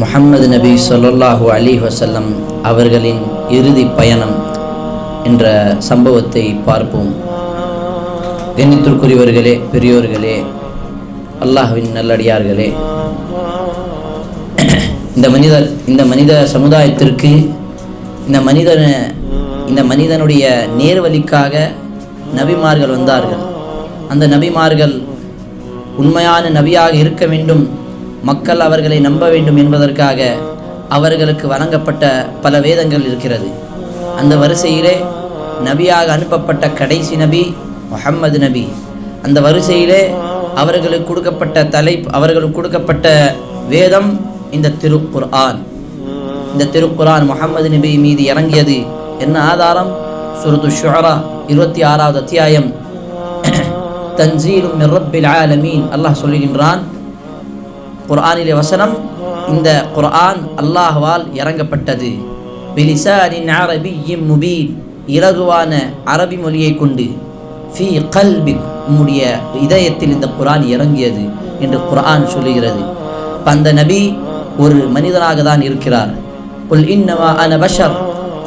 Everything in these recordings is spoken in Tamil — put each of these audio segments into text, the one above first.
முஹம்மது நபி சொல்லாஹூ அலி வசல்லம் அவர்களின் இறுதி பயணம் என்ற சம்பவத்தை பார்ப்போம். கண்ணியத்திற்குரியவர்களே பெரியோர்களே அல்லாஹ்வின் நல்லடியார்களே இந்த மனிதர் இந்த மனித சமுதாயத்திற்கு இந்த மனிதனை இந்த மனிதனுடைய நேர்வழிக்காக நபிமார்கள் வந்தார்கள். அந்த நபிமார்கள் உண்மையான நபியாக இருக்க வேண்டும் மக்கள் அவர்களை நம்ப வேண்டும் என்பதற்காக அவர்களுக்கு வழங்கப்பட்ட பல வேதங்கள் இருக்கிறது. அந்த வரிசையிலே நபியாக அனுப்பப்பட்ட கடைசி நபி முஹம்மது நபி. அந்த வரிசையிலே அவர்களுக்கு கொடுக்கப்பட்ட தலை அவர்களுக்கு கொடுக்கப்பட்ட வேதம் இந்த திருக்குர்ஆன். இந்த திருக்குர்ஆன் முகமது நபி மீது இறங்கியது என்ன ஆதாரம்? சுருது ஷுரா இருபத்தி ஆறாவது அத்தியாயம். தன்சீலும் மின் ஆலமீன். அல்லாஹ் சொல்லுகின்றான் குர்ஆனிலே வசனம் இந்த குர்ஆன் அல்லாஹ்வால் இறங்கப்பட்டது. பிலிசாரின் அரபி இம் முபீன் இலகுவான அரபி மொழியை கொண்டு ஃபி கல்பி உம்முடைய இதயத்தில் இந்த குரான் இறங்கியது என்று குர்ஆன் சொல்லுகிறது. அந்த நபி ஒரு மனிதனாக தான் இருக்கிறார். குல் இன்னமா அன பஷர்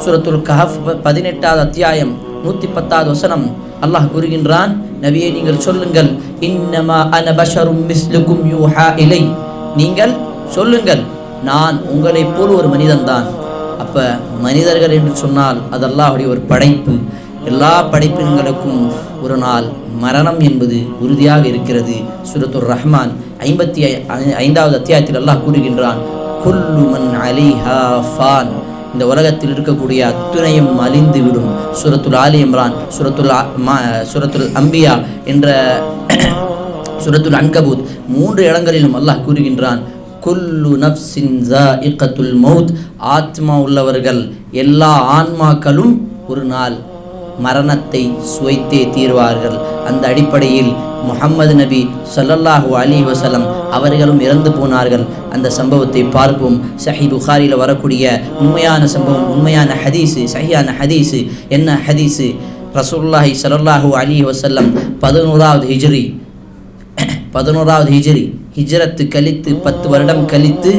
சுரத்துல் கஹஃப் பதினெட்டாவது அத்தியாயம் நூற்றி பத்தாவது வசனம். அல்லாஹ் கூறுகின்றான் நபியை நீங்கள் சொல்லுங்கள் இன்னமா அன பஷரும் மிஸ்லுக்கும் யூஹா இலை நீங்கள் சொல்லுங்கள் நான் உங்களைப் போல் ஒரு மனிதன்தான். அப்போ மனிதர்கள் என்று சொன்னால் அது அப்படி ஒரு படைப்பு. எல்லா படைப்பினங்களுக்கும் ஒரு நாள் மரணம் என்பது உறுதியாக இருக்கிறது. சுரத்துர் ரஹ்மான் ஐம்பத்தி ஐ- ஐந்தாவது அத்தியாயத்தில் அல்லாஹ் கூறுகின்றான் குல்லு அலிஹா ஃபான். இந்த உலகத்தில் இருக்கக்கூடிய அத்துணையும் அழிந்து விடும். சுரத்துல் ஆலி இம்ரான் சுரத்துல் சுரத்துல் அம்பியா என்ற சுரத்துல் அன்கபூத். மூன்று இடங்களிலும் அல்லாஹ் கூறுகின்றான் குல்லு நப்சின் ஸாயிகத்துல் மௌத். ஆத்மா உள்ளவர்கள் எல்லா ஆன்மாக்களும் ஒரு நாள் மரணத்தை சுவைத்தே தீர்வார்கள். அந்த அடிப்படையில் முகம்மது நபி சல்லல்லாஹு அலி வசலம் அவர்களும் இறந்து போனார்கள். அந்த சம்பவத்தை பார்ப்போம். சஹி புகாரியில் வரக்கூடிய உண்மையான சம்பவம் உண்மையான ஹதீஸு சஹியான ஹதீஸு. என்ன ஹதீஸு? ரசூல்லாஹி சல்லாஹூ அலி வசல்லம் பதினோராவது ஹிஜ்ரி. பதினோராவது ஹிஜ்ரி. ஹிஜ்ரத்து கழித்து பத்து வருடம் கழித்து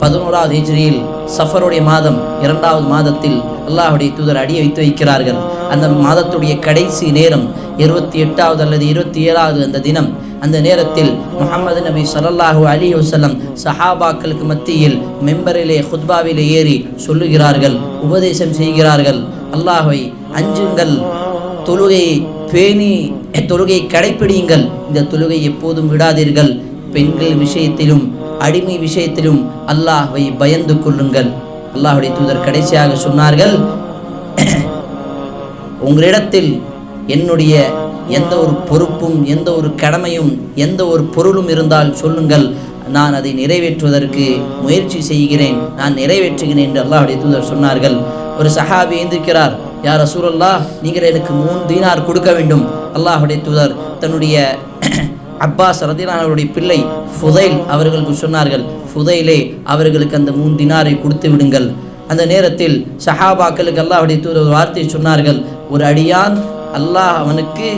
பதினோராவது ஹிஜ்ரியில் சஃபருடைய மாதம் இரண்டாவது மாதத்தில் அல்லாஹ்வுடைய தூதர் அடி வைத்து வைக்கிறார்கள். அந்த மாதத்துடைய கடைசி நேரம் இருபத்தி எட்டாவது அல்லது இருபத்தி ஏழாவது அந்த தினம் அந்த நேரத்தில் முகமது நபி ஸல்லல்லாஹு அலி வசலம் சஹாபாக்களுக்கு மத்தியில் மெம்பரிலே ஹுத்பாவிலே ஏறி சொல்லுகிறார்கள் உபதேசம் செய்கிறார்கள். அல்லாஹை அஞ்சுங்கள் தொழுகையை பேணி தொழுகையை கடைப்பிடியுங்கள். இந்த தொழுகை எப்போதும் விடாதீர்கள். பெண்கள் விஷயத்திலும் அடிமை விஷயத்திலும் அல்லாஹ்வை பயந்து கொள்ளுங்கள். அல்லாஹுடைய தூதர் கடைசியாக சொன்னார்கள் உங்களிடத்தில் என்னுடைய எந்த ஒரு பொறுப்பும் எந்த ஒரு கடமையும் எந்த ஒரு பொருளும் இருந்தால் சொல்லுங்கள். நான் அதை நிறைவேற்றுவதற்கு முயற்சி செய்கிறேன். நான் நிறைவேற்றுகிறேன் என்று அல்லாஹுடைய தூதர் சொன்னார்கள். ஒரு சஹாபி எந்திருக்கிறார் யார் ரசூலல்லாஹ் நீங்கள் எனக்கு மூணு தீனார் கொடுக்க வேண்டும். அல்லாஹுடைய தூதர் தன்னுடைய அப்பாஸ் அவருடைய பிள்ளை ஃபுதைல் அவர்களுக்கு சொன்னார்கள் ஃபுதைலே அவர்களுக்கு அந்த மூணு தினாரை கொடுத்து விடுங்கள். அந்த நேரத்தில் சஹாபாக்களுக்கு அல்லாஹுடைய தூதர் ஒரு வார்த்தை சொன்னார்கள் ஒரு அடியான் அல்லாஹ் அவனுக்கு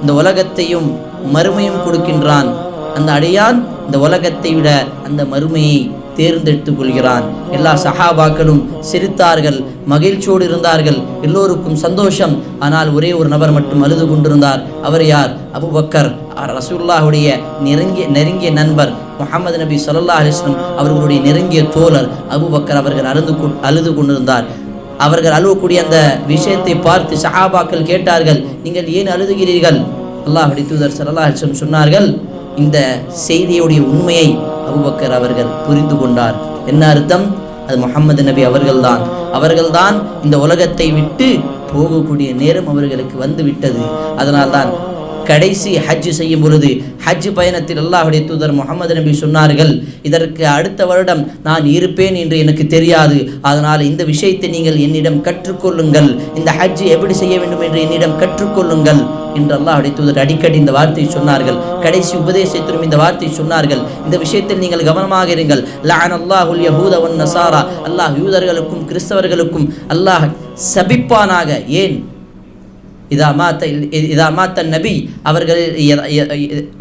இந்த உலகத்தையும் மறுமையும் கொடுக்கின்றான். அந்த அடியான் இந்த உலகத்தை விட அந்த மறுமையை தேர்ந்தெடுத்துக் கொள்கிறான் எல்லா சஹாபாக்களும் சிரித்தார்கள் மகிழ்ச்சியோடு இருந்தார்கள் எல்லோருக்கும் சந்தோஷம். ஆனால் ஒரே ஒரு நபர் மட்டும் அழுது கொண்டிருந்தார். அவர் யார்? அபுபக்கர். ரசூல்லாஹுடைய நெருங்கிய நெருங்கிய நண்பர் முகமது நபி சொல்லா அலிஸ்லம் அவர்களுடைய நெருங்கிய தோழர் அபுபக்கர் அவர்கள் அழுது கொ- அழுது கொண்டிருந்தார். அவர்கள் அழுவக்கூடிய அந்த விஷயத்தை பார்த்து சஹாபாக்கள் கேட்டார்கள் நீங்கள் ஏன் அழுதுகிறீர்கள்? அல்லாஹ் தூதர் சல்லா அலிஸ்லம் சொன்னார்கள் இந்த செய்தியுடைய உண்மையை அபுபக்கர் அவர்கள் புரிந்து கொண்டார். என்ன அர்த்தம்? அது முகமது நபி அவர்கள்தான். அவர்கள்தான் இந்த உலகத்தை விட்டு போகக்கூடிய நேரம் அவர்களுக்கு வந்து விட்டது அதனால்தான் கடைசி ஹஜ் செய்யும் பொழுது ஹஜ் பயணத்தில் அல்லாஹுடைய தூதர் முகமது நபி சொன்னார்கள் இதற்கு அடுத்த வருடம் நான் இருப்பேன் என்று எனக்கு தெரியாது. அதனால் இந்த விஷயத்தை நீங்கள் என்னிடம் கற்றுக்கொள்ளுங்கள். இந்த ஹஜ் எப்படி செய்ய வேண்டும் என்று என்னிடம் கற்றுக்கொள்ளுங்கள். என்று அல்லாஹ் தூதர் அடிக்கடி இந்த வார்த்தையை சொன்னார்கள். கடைசி உபதேசத்திலும் இந்த வார்த்தை சொன்னார்கள். இந்த விஷயத்தில் நீங்கள் கவனமாக இருங்கள். லஅன் அல்லாஹுல் யஹூத நசாரா. அல்லாஹ் யூதர்களுக்கும் கிறிஸ்தவர்களுக்கும் அல்லாஹ் சபிப்பானாக. ஏன்? இதா மாத்த இதா மாத்த நபி. அவர்களில்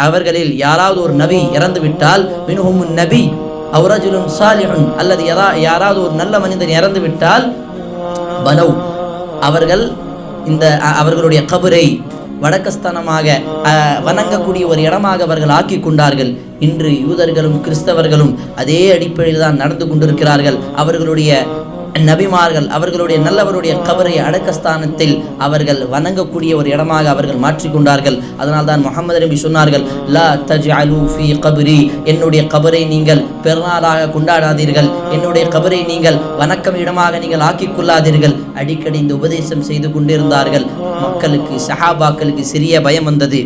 அவர்களில் யாராவது ஒரு நபி இறந்து விட்டால் மினுஹும் நபி அவுரஜுலும் சாலிஹுன். அல்லது யாரா யாராவது ஒரு நல்ல மனிதன் இறந்து விட்டால் பனவ் அவர்கள் இந்த அவர்களுடைய கபரை வடக்கஸ்தானமாக அஹ், வணங்கக்கூடிய ஒரு இடமாக அவர்கள் ஆக்கி கொண்டார்கள். இன்று யூதர்களும் கிறிஸ்தவர்களும் அதே அடிப்படையில் தான் நடந்து கொண்டிருக்கிறார்கள். அவர்களுடைய நபிமார்கள் அவர்களுடைய நல்லவருடைய கபரை அடக்கஸ்தானத்தில் அவர்கள் வணங்கக்கூடிய ஒரு இடமாக அவர்கள் மாற்றிக்கொண்டார்கள். அதனால் தான் முகமது நபி சொன்னார்கள் லா தஜ்அலு ஃபீ கபரி. என்னுடைய கபரை நீங்கள் பெருநாளாக கொண்டாடாதீர்கள். என்னுடைய கபரை நீங்கள் வணக்கம் இடமாக நீங்கள் ஆக்கிக் கொள்ளாதீர்கள் அடிக்கடி இந்த உபதேசம் செய்து கொண்டிருந்தார்கள். மக்களுக்கு சஹாபாக்களுக்கு சிறிய பயம் வந்தது.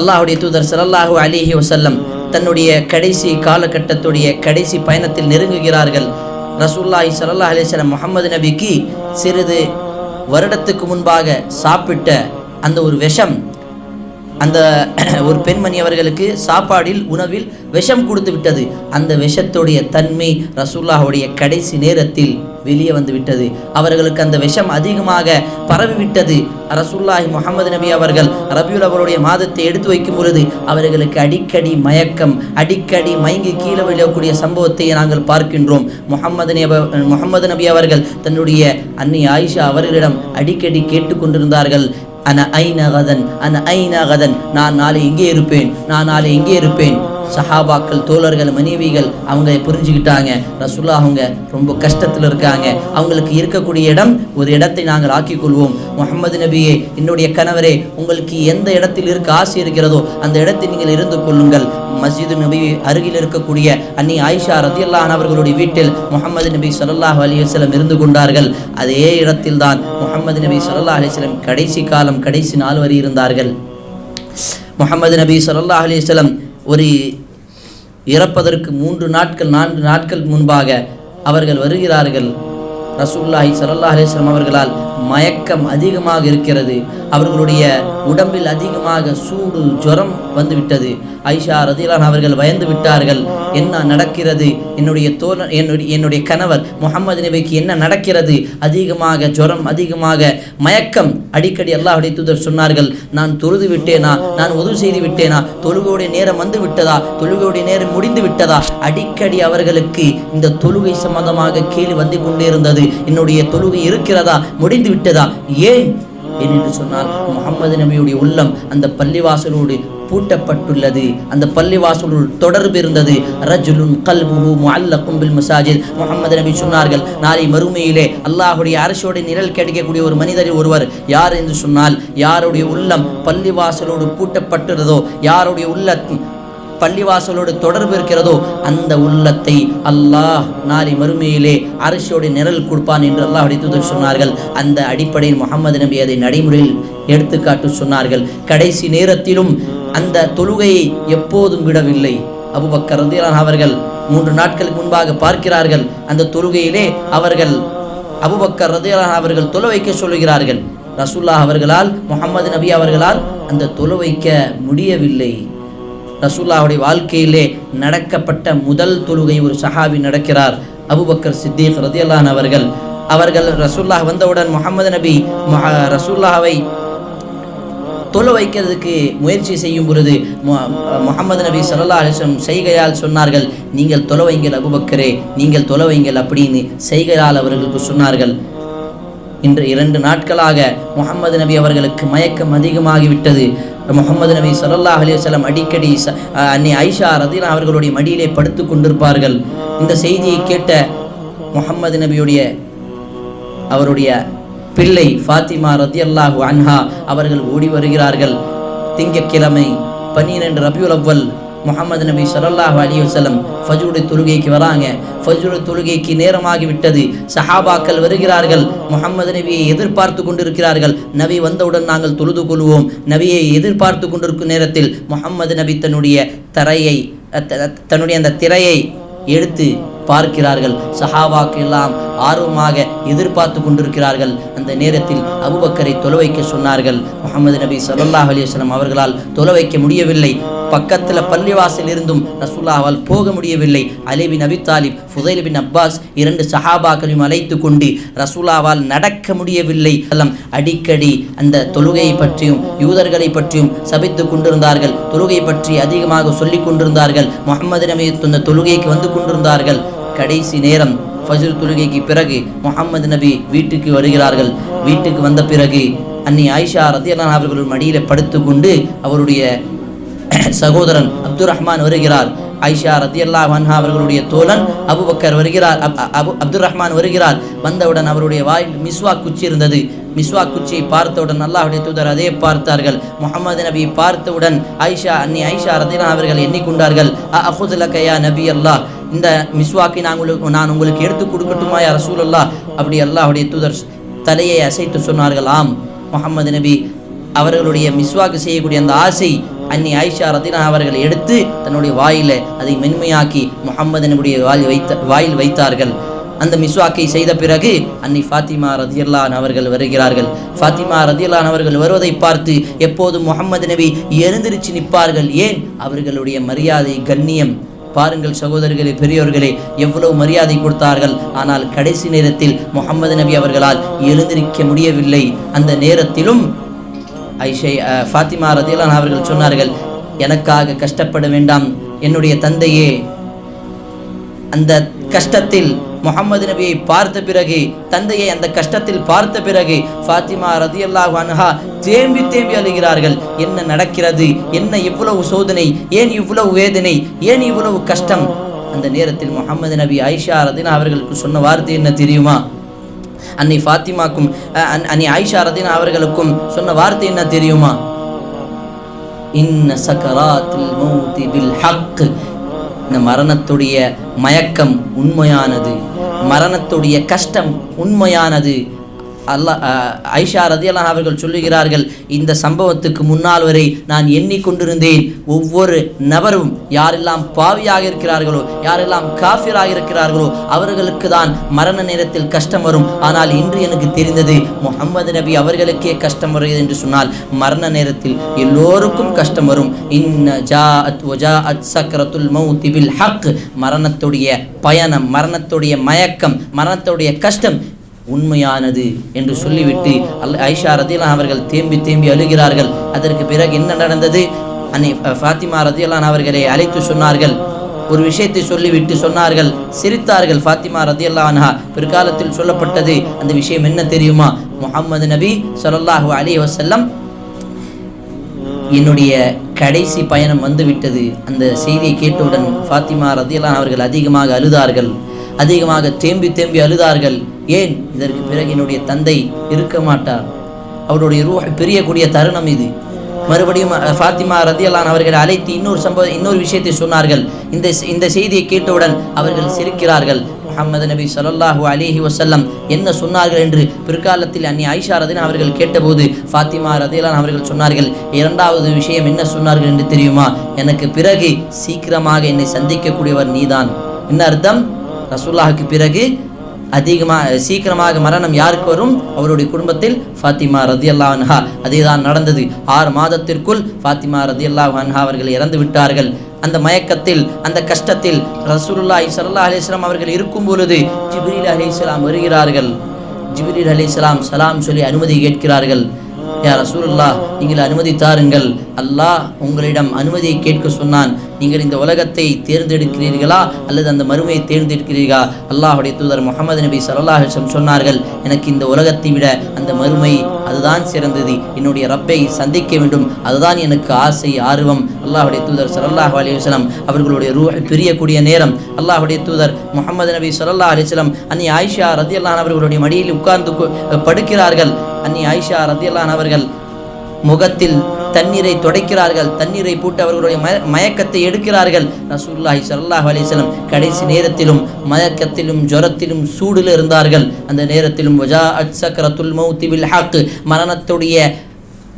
அல்லாஹ்வுடைய தூதர் ஸல்லல்லாஹு அலிஹி வசல்லம் தன்னுடைய கடைசி காலகட்டத்துடைய கடைசி பயணத்தில் நெருங்குகிறார்கள். ரசூலுல்லாஹி ஸல்லல்லாஹு அலைஹி முகமது நபிக்கு சிறிது வருடத்துக்கு முன்பாக சாப்பிட்ட அந்த ஒரு விஷம் அந்த ஒரு பெண்மணி அவர்களுக்கு சாப்பாடில் உணவில் விஷம் கொடுத்து விட்டது. அந்த விஷத்துடைய தன்மை ரசூல்லாவுடைய கடைசி நேரத்தில் வெளியே வந்து விட்டது. அவர்களுக்கு அந்த விஷம் அதிகமாக பரவிவிட்டது ரசூல்லாஹி முகமது நபி அவர்கள் ரபியுல் அவருடைய மாதத்தை எடுத்து வைக்கும் பொழுது அவர்களுக்கு அடிக்கடி மயக்கம் அடிக்கடி மயங்கி கீழே விழக்கூடிய சம்பவத்தை நாங்கள் பார்க்கின்றோம். முகமது நபி முகமது நபி அவர்கள் தன்னுடைய அன்னை ஆயிஷா அவர்களிடம் அடிக்கடி கேட்டுக்கொண்டிருந்தார்கள். அன ஐநகதன் அன ஐநகதன் நான் நாளை எங்கே இருப்பேன் நான் நாளை எங்கே இருப்பேன். சஹாபாக்கள் தோழர்கள் மனைவிகள் அவங்க புரிஞ்சுக்கிட்டாங்க. ரசுல்லா அவங்க ரொம்ப கஷ்டத்தில் இருக்காங்க. அவங்களுக்கு இருக்கக்கூடிய இடம் ஒரு இடத்தை நாங்கள் ஆக்கிக் கொள்வோம் முகமது நபியே என்னுடைய கணவரே உங்களுக்கு எந்த இடத்தில் இருக்க ஆசை இருக்கிறதோ அந்த இடத்தில் நீங்கள் இருந்து கொள்ளுங்கள். மஸ்ஜிது நபி அருகில் இருக்கக்கூடிய அன்னி ஆயிஷா ரதியல்லான் அவர்களுடைய வீட்டில் முகமது நபி சல்லாஹ் அலிவசலம் இருந்து கொண்டார்கள். அதே இடத்தில்தான் முகமது நபி சல்லா அலிஸ்லம் கடைசி காலம் கடைசி நாள் வரை இருந்தார்கள். முகமது நபி சல்லா அலிஸ்லம் ஒரு இறப்பதற்கு மூன்று நாட்கள் நான்கு நாட்கள் முன்பாக அவர்கள் வருகிறார்கள். ரசூல்லாஹி ஸல்லல்லாஹு அலைஹி அவர்களால் மயக்கம் அதிகமாக இருக்கிறது. அவர்களுடைய உடம்பில் அதிகமாக சூடு ஜுரம் வந்துவிட்டது. ஐஷா ரதிலான் அவர்கள் பயந்து விட்டார்கள். என்ன நடக்கிறது? என்னுடைய தோழ என்னுடைய என்னுடைய கணவர் முகமது நபிக்கு என்ன நடக்கிறது? அதிகமாக ஜுரம் அதிகமாக மயக்கம். அடிக்கடி அல்லாஹுடைய தூதர் சொன்னார்கள் நான் தொழுது விட்டேனா? நான் உதவு செய்து விட்டேனா? தொழுகையுடைய நேரம் வந்து விட்டதா? தொழுகையுடைய நேரம் முடிந்து விட்டதா? அடிக்கடி அவர்களுக்கு இந்த தொழுகை சம்பந்தமாக கேள்வி வந்து கொண்டே இருந்தது. என்னுடைய தொழுகை இருக்கிறதா? முடிந்து விட்டதா? ஏன்? என்று சொன்னால் முகமது நபியுடைய உள்ளம் அந்த பள்ளிவாசலோடு பூட்டப்பட்டுள்ளது. அந்த பள்ளிவாசலுள் தொடர்பு இருந்தது. ரஜுலுன் கல்புஹு அல்ல கும்பில் மசாஜித் முகமது நபி சொன்னார்கள் நாளை மறுமையிலே அல்லாஹுடைய அரசோட நிழல் கிடைக்கக்கூடிய ஒரு மனிதர் ஒருவர் யார்? என்று சொன்னால் யாருடைய உள்ளம் பள்ளிவாசலோடு பூட்டப்பட்டுள்ளதோ யாருடைய உள்ள பள்ளிவாசலோடு தொடர்பு இருக்கிறதோ அந்த உள்ளத்தை அல்லாஹ் நாளை மறுமையிலே அரசோட நிழல் கொடுப்பான் என்று அல்லாஹ் தூதர் சொன்னார்கள். அந்த அடிப்படையில் முகமது நபி அதை நடைமுறையில் எடுத்துக்காட்டு சொன்னார்கள். கடைசி நேரத்திலும் அந்த தொழுகையை எப்போதும் விடவில்லை. அபுபக்கர் ரதியல்லாஹு அவர்கள் மூன்று நாட்களுக்கு முன்பாக பார்க்கிறார்கள். அந்த தொழுகையிலே அவர்கள் அபுபக்கர் ரதியல்லாஹு அவர்கள் தொலை வைக்க சொல்லுகிறார்கள். ரசூல்லாஹ் அவர்களால் முகமது நபி அவர்களால் அந்த தொழு வைக்க முடியவில்லை. ரசூல்லாவுடைய வாழ்க்கையிலே நடக்கப்பட்ட முதல் தொழுகை ஒரு சஹாபி நடக்கிறார். அபுபக்கர் சித்தீக் ரதியல்லான் அவர்கள். அவர்கள் ரசூல்லாஹ் வந்தவுடன் முகமது நபி ரசூல்லாவை தொழ வைக்கிறதுக்கு முயற்சி செய்யும் பொழுது முகமது நபி சல்லா அலிஸ்லம் செய்கையால் சொன்னார்கள் நீங்கள் தொழ வைங்கள் அபுபக்கரே நீங்கள் தொழ வைங்கள் அப்படின்னு செய்கையால் அவர்களுக்கு சொன்னார்கள். இன்று இரண்டு நாட்களாக முகமது நபி அவர்களுக்கு மயக்கம் அதிகமாகிவிட்டது. முகமது நபி சல்லா அலைஹி அடிக்கடி ச- அன்னை ஐஷா ரதினா அவர்களுடைய மடியிலே படுத்து கொண்டிருப்பார்கள். இந்த செய்தியை கேட்ட முகமது நபியுடைய அவருடைய பிள்ளை ஃபாத்திமா ரதியல்லாஹு அன்ஹா அவர்கள் ஓடி வருகிறார்கள். திங்கட்கிழமை பன்னிரண்டு ரபியுல் அவ்வல் முகமது நபி ஸல்லல்லாஹு அலி வசலம் ஃபஜ்ருடைய தொழுகைக்கு வராங்க. ஃபஜ்ருடைய தொழுகைக்கு நேரமாகி விட்டது. சஹாபாக்கள் வருகிறார்கள். முகமது நபியை எதிர்பார்த்து கொண்டிருக்கிறார்கள். நபி வந்தவுடன் நாங்கள் தொழுது கொள்வோம். நபியை எதிர்பார்த்து கொண்டிருக்கும் நேரத்தில் முகமது நபி தன்னுடைய தரையை த- தன்னுடைய அந்த திரையை எடுத்து பார்க்கிறார்கள். சஹாபாக்கு எல்லாம் ஆர்வமாக எதிர்பார்த்து கொண்டிருக்கிறார்கள். அந்த நேரத்தில் அபுபக்கரை தொலை வைக்க சொன்னார்கள். முகமது நபி சல்லாஹ் அலைஹி அவர்களால் தொலை வைக்க முடியவில்லை. பக்கத்தில் பள்ளிவாசல் இருந்தும் ரசூல்லாவால் போக முடியவில்லை. அலிபின் அபி தாலிப் ஃபுதைல் பின் அப்பாஸ் இரண்டு சஹாபாக்களையும் அழைத்து கொண்டு ரசூலாவால் நடக்க முடியவில்லை. எல்லாம் அடிக்கடி அந்த தொழுகையை பற்றியும் யூதர்களை பற்றியும் சபித்து கொண்டிருந்தார்கள். தொழுகை பற்றி அதிகமாக சொல்லிக் கொண்டிருந்தார்கள். முகமது நபி இந்த தொழுகைக்கு வந்து கொண்டிருந்தார்கள். கடைசி நேரம் ஃபஜ்ர் தொழுகைக்கு பிறகு முகமது நபி வீட்டுக்கு வருகிறார்கள். வீட்டுக்கு வந்த பிறகு அன்னி ஆயிஷா ரத்தியல்லான் அவர்கள் மடியில் படுத்துக்கொண்டு அவருடைய சகோதரன் அப்துல் ரஹ்மான் வருகிறார். ஐஷா ரத்தியல்லா வன்ஹா அவர்களுடைய தோழன் அபுபக்கர் வருகிறார். அப்- அபு அப்துல் ரஹ்மான் வருகிறார். வந்தவுடன் அவருடைய வாயில் மிஸ்வா குச்சி இருந்தது. மிஸ்வா குச்சியை பார்த்தவுடன் அல்லாஹுடைய தூதர் அதே பார்த்தார்கள். முகமது நபி பார்த்தவுடன் ஐஷா அன்னி ஐஷா ரத்தினா அவர்கள் எண்ணிக்கொண்டார்கள். அஹுதுலக்கையா நபி அல்லாஹ் இந்த மிஸ்வாக்கை நான் உங்களுக்கு நான் உங்களுக்கு எடுத்து கொடுக்கட்டுமா யா ரசூலல்லாஹ்? அப்படி அல்லாஹுடைய தூதர் தலையை அசைத்து சொன்னார்கள். ஆம் முகமது நபி அவர்களுடைய மிஸ்வாக்கு செய்யக்கூடிய அந்த ஆசை அன்னி ஆயிஷா ரத்தினா அவர்கள் எடுத்து தன்னுடைய வாயில அதை மென்மையாக்கி முகம்மது வாயில் வைத்த வாயில் வைத்தார்கள். அந்த மிஸ்வாக்கை செய்த பிறகு அன்னை ஃபாத்திமா ரதியல்லான் அவர்கள் வருகிறார்கள். ஃபாத்திமா ரதியல்லான் அவர்கள் வருவதை பார்த்து எப்போதும் முகம்மது நபி எழுந்திருச்சு நிற்பார்கள்? ஏன்? அவர்களுடைய மரியாதை கண்ணியம். பாருங்கள் சகோதரர்களே பெரியோர்களே எவ்வளவு மரியாதை கொடுத்தார்கள். ஆனால் கடைசி நேரத்தில் முகமது நபி அவர்களால் எழுந்திருக்க முடியவில்லை. அந்த நேரத்திலும் ஐஷை ஃபாத்திமா ரதியலான் அவர்கள் சொன்னார்கள் எனக்காக கஷ்டப்பட வேண்டாம். என்னுடைய தந்தையே அந்த கஷ்டத்தில் முகமது நபியை பார்த்த பிறகு தந்தையை அந்த கஷ்டத்தில் பார்த்த பிறகு ஃபாத்திமா ரதியல்லாஹ் அன்ஹா தேம்பி தேம்பி அழுகிறார்கள். என்ன நடக்கிறது? என்ன இவ்வளவு சோதனை? ஏன் இவ்வளவு வேதனை? ஏன் இவ்வளவு கஷ்டம்? அந்த நேரத்தில் முகமது நபி ஐஷா ரதினா அவர்களுக்கு சொன்ன வார்த்தை என்ன தெரியுமா? அன்னை ஃபாத்திமாக்கும் அஹ், அன்னை ஆயிஷா ரதினா அவர்களுக்கும் சொன்ன வார்த்தை என்ன தெரியுமா? இன்ன சக்கராத்தில் மௌதி பில் ஹக். இந்த மரணத்துடைய மயக்கம் உண்மையானது. மரணத்துடைய கஷ்டம் உண்மையானது. அல்லாஹ் ஐஷா ரதியல்லாஹ் அவர்கள் சொல்லுகிறார்கள் இந்த சம்பவத்துக்கு முன்னால் வரை நான் எண்ணிக்கொண்டிருந்தேன். ஒவ்வொரு நபரும் யாரெல்லாம் பாவியாக இருக்கிறார்களோ யாரெல்லாம் காஃபியராக இருக்கிறார்களோ அவர்களுக்கு தான் மரண நேரத்தில் கஷ்டம் வரும். ஆனால் இன்று எனக்கு தெரிந்தது முகமது நபி அவர்களுக்கே கஷ்டம் வருகிறது என்று சொன்னால் மரண நேரத்தில் எல்லோருக்கும் கஷ்டம் வரும். இன்ன ஜாஅத் வஜாஅத் அத் மௌத்தி பில் ஹக். மரணத்துடைய பயணம் மரணத்துடைய மயக்கம் மரணத்துடைய கஷ்டம் உண்மையானது என்று சொல்லிவிட்டு அல் ஐஷா ரதியலான் அவர்கள் தேம்பி தேம்பி அழுகிறார்கள். அதற்கு பிறகு என்ன நடந்தது? அன்னை ஃபாத்திமா ரதியலான் அவர்களை அழைத்து சொன்னார்கள். ஒரு விஷயத்தை சொல்லிவிட்டு சொன்னார்கள். சிரித்தார்கள் ஃபாத்திமா ரதியல்லாஹு பிற்காலத்தில் சொல்லப்பட்டது அந்த விஷயம் என்ன தெரியுமா? முகமது நபி சொல்லாஹு அலி வசல்லம் என்னுடைய கடைசி பயணம் வந்துவிட்டது. அந்த செய்தியை கேட்டவுடன் ஃபாத்திமா ரதியலான் அவர்கள் அதிகமாக அழுதார்கள். அதிகமாக தேம்பி தேம்பி அழுதார்கள். ஏன் இதற்கு பிறகு என்னுடைய தந்தை இருக்க மாட்டார்? அவருடைய ரூஹ் பிரியக்கூடிய தருணம் இது. மறுபடியும் ஃபாத்திமா ரதியலான் அவர்களை அழைத்து இன்னொரு சம்பவ இன்னொரு விஷயத்தை சொன்னார்கள். இந்த இந்த செய்தியை கேட்டவுடன் அவர்கள் சிரிக்கிறார்கள். முகமது நபி ஸல்லல்லாஹு அலிஹி வசல்லம் என்ன சொன்னார்கள் என்று பிற்காலத்தில் அன்னி ஐஷா ரதின் அவர்கள் கேட்டபோது ஃபாத்திமா ரதியலான் அவர்கள் சொன்னார்கள் இரண்டாவது விஷயம் என்ன சொன்னார்கள் என்று தெரியுமா? எனக்கு பிறகு சீக்கிரமாக என்னை சந்திக்கக்கூடியவர் நீதான். என்ன அர்த்தம்? ரசூல்லாஹுக்கு பிறகு அதிகமாக சீக்கிரமாக மரணம் யாருக்கு வரும்? அவருடைய குடும்பத்தில் ஃபாத்திமா ரதியல்லா அன்ஹா. அதே தான் நடந்தது. ஆறு மாதத்திற்குள் ஃபாத்திமா ரதியல்லா அன்ஹா அவர்கள் இறந்து விட்டார்கள். அந்த மயக்கத்தில் அந்த கஷ்டத்தில் ரசூலுல்லாஹி ஸல்லல்லாஹு அலிஸ்லாம் அவர்கள் இருக்கும் பொழுது ஜிப்ரீல் அலைஹிஸ்ஸலாம் வருகிறார்கள். ஜிப்ரீல் அலைஹிஸ்ஸலாம் சலாம் சொல்லி அனுமதி கேட்கிறார்கள். யார் ரசூலுல்லாஹ் நீங்கள் அனுமதி தாருங்கள். அல்லாஹ் உங்களிடம் அனுமதியை கேட்க சொன்னான். நீங்கள் இந்த உலகத்தை தேர்ந்தெடுக்கிறீர்களா? அல்லது அந்த மறுமையை தேர்ந்தெடுக்கிறீர்களா? அல்லாஹுடைய தூதர் முகமது நபி ஸல்லல்லாஹு சொன்னார்கள் எனக்கு இந்த உலகத்தை விட அந்த மறுமை அதுதான் சிறந்தது. என்னுடைய ரப்பை சந்திக்க வேண்டும். அதுதான் எனக்கு ஆசை ஆர்வம். அல்லாஹுடைய தூதர் சல்லாஹ் அலிவசலம் அவர்களுடைய ரூ பிரியக்கூடிய நேரம். அல்லாஹுடைய தூதர் முகமது நபி ஸல்லல்லாஹு அலிஸ்லம் அன்னி ஆயிஷா ரத்தியல்லான் அவர்களுடைய மடியில் உட்கார்ந்து படுக்கிறார்கள். அன்னி ஆயிஷா ரதியல்லான் அவர்கள் முகத்தில் தண்ணீரை துடைக்கிறார்கள். தண்ணீரை போட்டு அவர்களுடைய மய மயக்கத்தை எடுக்கிறார்கள். ரசூல்லாஹி சல்லாஹ் அலைஹி கடைசி நேரத்திலும் மயக்கத்திலும் ஜுரத்திலும் சூடில் இருந்தார்கள். அந்த நேரத்திலும் மரணத்துடைய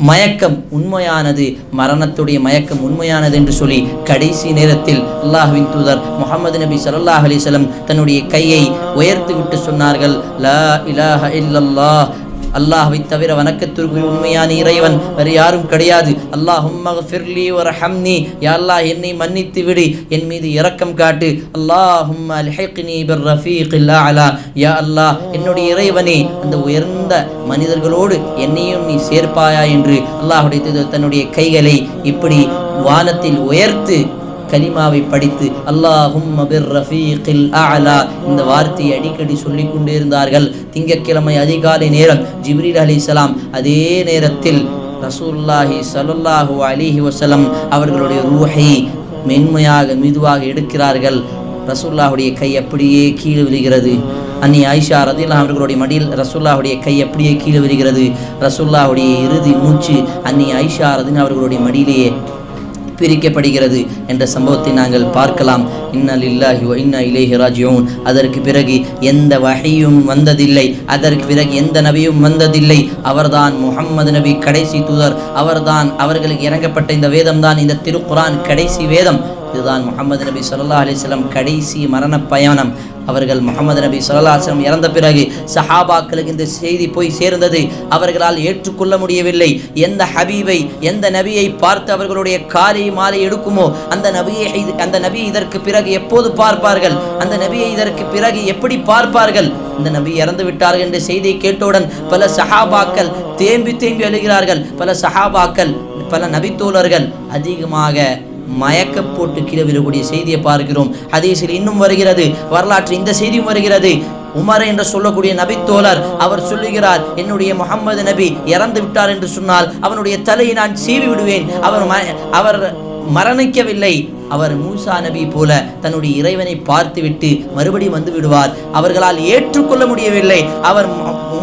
மயக்கம் உண்மையானது. மரணத்துடைய மயக்கம் உண்மையானது என்று சொல்லி கடைசி நேரத்தில் அல்லாஹுவின் தூதர் முகமது நபி சல்லாஹ் அலிசலம் தன்னுடைய கையை உயர்த்தி விட்டு சொன்னார்கள். லா இலாஹ இல்லல்லாஹ் அல்லாஹை தவிர வணக்கத்திற்கு உண்மையான இறைவன் வேறு யாரும் கிடையாது. அல்லாஹும்மி ஒரு ஹம்னி யா அல்லாஹ் என்னை மன்னித்து விடு. என் மீது இரக்கம் காட்டு. அல்லாஹும் யா அல்லாஹ் என்னுடைய இறைவனே அந்த உயர்ந்த மனிதர்களோடு என்னையும் நீ சேர்ப்பாயா என்று அல்லாஹுடைய தன்னுடைய கைகளை இப்படி வானத்தில் உயர்த்து கலிமாவை படித்து அல்லாஹும் ரஃபீகில் அலா இந்த வார்த்தையை அடிக்கடி சொல்லிக் கொண்டே இருந்தார்கள். திங்கட்கிழமை அதிகாலை நேரம் ஜிப்ரீல் அலிசலாம் அதே நேரத்தில் ரசூல்லாஹி சலுல்லாஹு அலிஹி வசலம் அவர்களுடைய ரூஹை மென்மையாக மெதுவாக எடுக்கிறார்கள். ரசூல்லாஹுடைய கை அப்படியே கீழே விழுகிறது. அன்னி ஆயிஷா ரதில்லா அவர்களுடைய மடியில் ரசூல்லாவுடைய கை அப்படியே கீழே விழுகிறது. ரசூல்லாவுடைய இறுதி மூச்சு அன்னி ஆயிஷா ரதின் அவர்களுடைய மடியிலேயே பிரிக்கப்படுகிறது என்ற சம்பவத்தை நாங்கள் பார்க்கலாம். இன்னலில்லாஹி வ இன்னா இலேஹி ராஜியூன் அதற்கு பிறகு எந்த வகையும் வந்ததில்லை. அதற்கு பிறகு எந்த நபியும் வந்ததில்லை. அவர்தான் முகம்மது நபி கடைசி தூதர். அவர்தான் அவர்களுக்கு இறங்கப்பட்ட இந்த வேதம் தான் இந்த திருக்குரான் கடைசி வேதம். இதுதான் முகமது நபி சொல்லா அலிஸ்லாம் கடைசி மரண பயணம். அவர்கள் முகமது நபி ஸல்லல்லாஹு இறந்த பிறகு சஹாபாக்களுக்கு இந்த செய்தி போய் சேர்ந்தது. அவர்களால் ஏற்றுக்கொள்ள முடியவில்லை. எந்த ஹபீபை எந்த நபியை பார்த்து அவர்களுடைய காலை மாலை எடுக்குமோ அந்த நபியை அந்த நபி இதற்கு பிறகு எப்போது பார்ப்பார்கள்? அந்த நபியை இதற்கு பிறகு எப்படி பார்ப்பார்கள்? இந்த நபி இறந்து விட்டார்கள் என்ற செய்தியை கேட்டவுடன் பல சஹாபாக்கள் தேம்பி தேம்பி அழுகிறார்கள். பல சஹாபாக்கள் பல நபித்தோழர்கள் அதிகமாக மயக்க போட்டு கீழே விழக்கூடிய செய்தியை பார்க்கிறோம். ஹதீஸில் இன்னும் வருகிறது. வரலாற்று இந்த செய்தியும் வருகிறது. உமர் என்று சொல்லக்கூடிய நபித்தோழர் அவர் சொல்லுகிறார் என்னுடைய முகமது நபி இறந்து விட்டார் என்று சொன்னால் அவனுடைய தலையை நான் சீவி விடுவேன். அவர் ம- அவர் மரணிக்கவில்லை. அவர் மூசா நபி போல தன்னுடைய இறைவனை பார்த்துவிட்டு மறுபடியும் வந்து விடுவார். அவர்களால் ஏற்றுக்கொள்ள முடியவில்லை. அவர்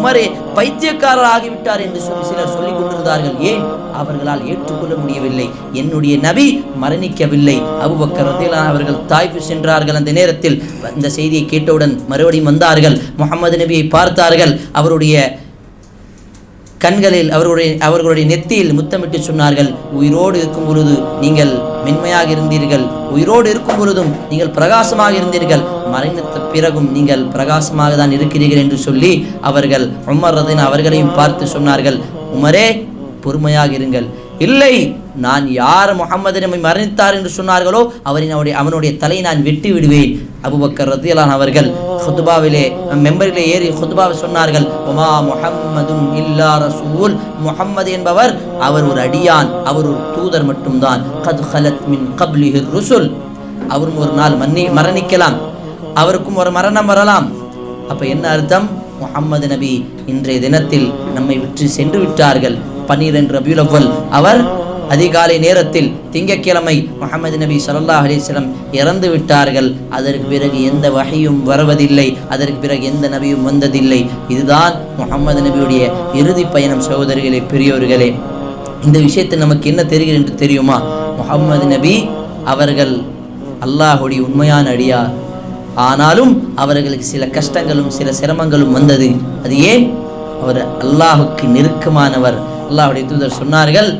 உமரே பைத்தியக்காரர் ஆகிவிட்டார் என்று சொல்லி சிலர் சொல்லிக் கொண்டிருந்தார்கள். ஏன்? அவர்களால் ஏற்றுக்கொள்ள முடியவில்லை. என்னுடைய நபி மரணிக்கவில்லை. அபுபக்கர் ரதியல்லாஹு அவர்கள் தாய்ப்பு சென்றார்கள். அந்த நேரத்தில் அந்த செய்தியை கேட்டவுடன் மறுபடியும் வந்தார்கள். முகமது நபியை பார்த்தார்கள். அவருடைய கண்களில் அவர்களுடைய அவர்களுடைய நெத்தியில் முத்தமிட்டு சொன்னார்கள். உயிரோடு இருக்கும் பொழுது நீங்கள் மென்மையாக இருந்தீர்கள். உயிரோடு இருக்கும் பொழுதும் நீங்கள் பிரகாசமாக இருந்தீர்கள். மறைந்த பிறகும் நீங்கள் பிரகாசமாக தான் இருக்கிறீர்கள் என்று சொல்லி அவர்கள் உமர் ரதின் அவர்களையும் பார்த்து சொன்னார்கள். உமரே பொறுமையாக இருங்கள். இல்லை நான் யார் முகமது நபி மரணித்தார் என்று சொன்னார்களோ அவரின் அவருடைய அவனுடைய தலையை நான் வெட்டி விடுவேன். அபுபக்கர் ரத்தியலான் அவர்கள் ஹுத்பாவிலே மெம்பரிலே ஏறி ஹுத்பாவை சொன்னார்கள். உமா முஹம்மதுன் இல்லா ரசூல். முஹம்மது என்பவர் அவர் ஒரு அடியான் அவர் ஒரு தூதர் மட்டும்தான். கத் ஹலத் மின் கப்லிஹி ருசுல். அவரும் ஒரு நாள் மன்னி மரணிக்கலாம். அவருக்கும் ஒரு மரணம் வரலாம். அப்ப என்ன அர்த்தம்? முஹம்மது நபி இன்றைய தினத்தில் நம்மை விட்டு சென்று விட்டார்கள். பன்னிரண்டு ரபியுல் அவர் அதிகாலை நேரத்தில் திங்கட்கிழமை முகமது நபி சல்லா அலிஸ்லம் இறந்து விட்டார்கள். அதற்கு பிறகு எந்த வகையும் வருவதில்லை. அதற்கு பிறகு எந்த நபியும் வந்ததில்லை. இதுதான் முகமது நபியுடைய இறுதி பயணம் சகோதரிகளே பெரியோர்களே. இந்த விஷயத்தை நமக்கு என்ன தெரிகிறது என்று தெரியுமா? முகம்மது நபி அவர்கள் அல்லாஹுடைய உண்மையான அடியார். ஆனாலும் அவர்களுக்கு சில கஷ்டங்களும் சில சிரமங்களும் வந்தது. அது ஏன்? அவர் அல்லாஹுக்கு நெருக்கமானவர். அல்லாஹுடைய தூதர் சொன்னார்கள்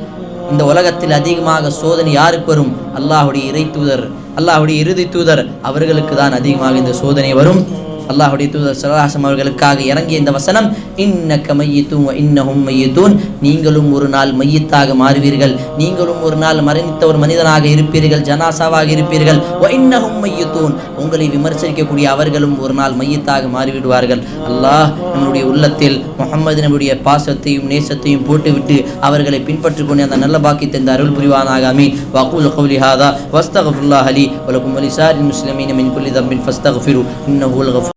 இந்த உலகத்தில் அதிகமாக சோதனை யாருக்கு வரும்? அல்லாஹுடைய இறை தூதர். அல்லாஹுடைய இறுதி தூதர் அவர்களுக்கு தான் அதிகமாக இந்த சோதனை வரும். அல்லாஹுடைய தூதர் சலாசம் அவர்களுக்காக இறங்கிய இந்த வசனம் இன்னக்க மையத்தும் இன்னஹும் மையத்தூன். நீங்களும் ஒரு நாள் மையத்தாக மாறுவீர்கள். நீங்களும் ஒரு நாள் மரணித்த ஒரு மனிதனாக இருப்பீர்கள் ஜனாசாவாக இருப்பீர்கள். இன்னஹும் மையத்தூன். உங்களை விமர்சிக்கக்கூடிய அவர்களும் ஒரு நாள் மையத்தாக மாறிவிடுவார்கள். அல்லாஹ் நம்முடைய உள்ளத்தில் முகமது நபியுடைய பாசத்தையும் நேசத்தையும் போட்டுவிட்டு அவர்களை பின்பற்றிக் கொண்டு அந்த நல்ல பாக்கி தந்த அருள் புரிவானாக. அமீன் வகூல் கௌலி ஹாதா வஸ்தகஃபுல்லாஹ் அலி வலக்கும் வலிசாரின் முஸ்லிமீன் மின் குல்லி தம்பின் ஃபஸ்தகஃபிரு இன்னஹுல்